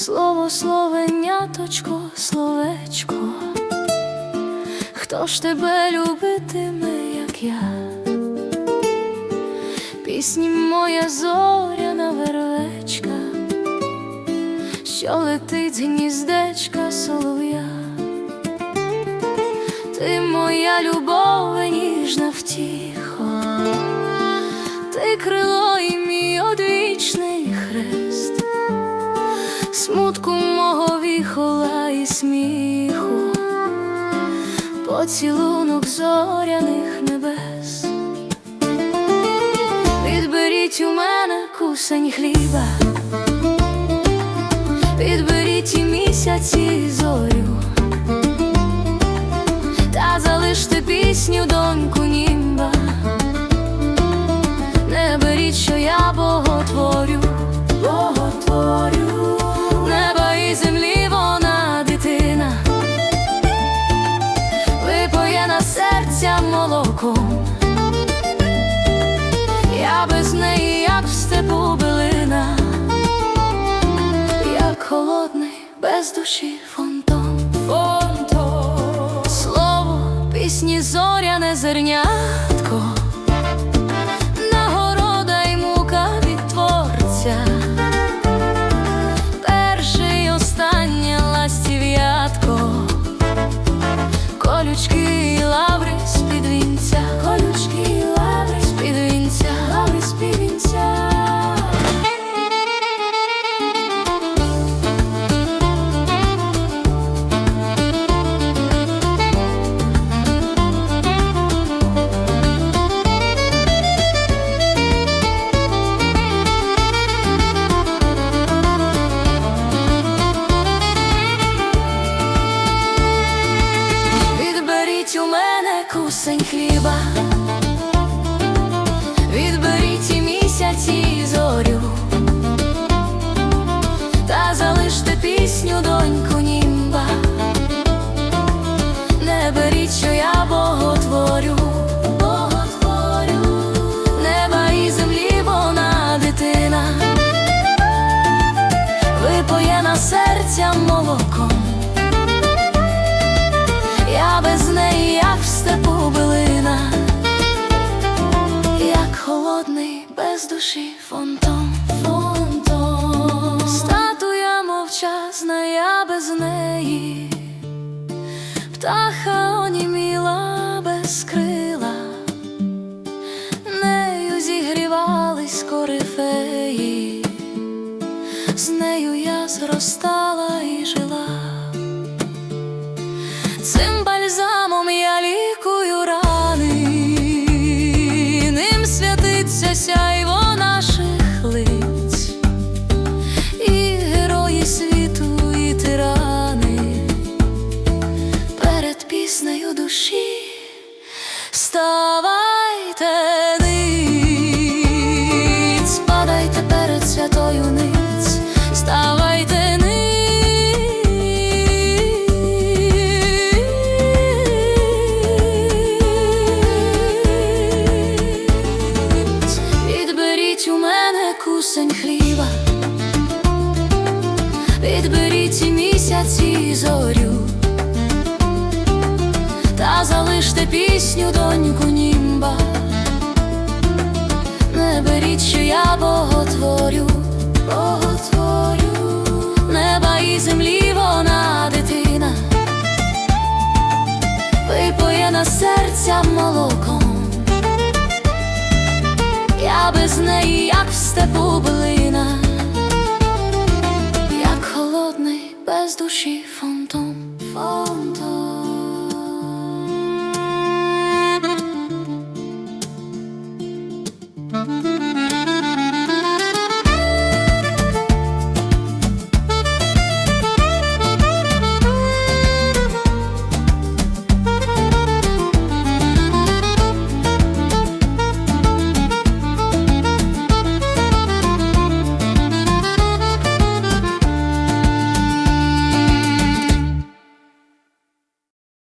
словеняточко, словечко, хто ж тебе любитиме, як я? Пісні моя зоряна вервечка, що летить гніздечка солов'я. Ти моя любов, ніжна втіха, ти крило смутку мого віхола і сміху, поцілунок зоряних небес. Відберіть у мене кусень хліба, відберіть і місяці і зорю, зоряне серця молоком. Я без неї, як в степу билина, як холодний, без душі фонтон, фонтон, статуя мовчазна, я без неї, птаха оніміла нею я зростала і жила. Цим бальзамом я лікую рани, ним святиться сяйво наших лиць, і герої світу, і тирани. Перед піснею душі ставайте ниць, падайте перед святою мене хліба, відберіть місяці зорю, та залиште пісню доньку німба, не беріть, що я боготворю, боготворю, неба і землі вона дитина, випоє на серця молоком без неї, як в степу билина, як холодний без душі фантом фонтом.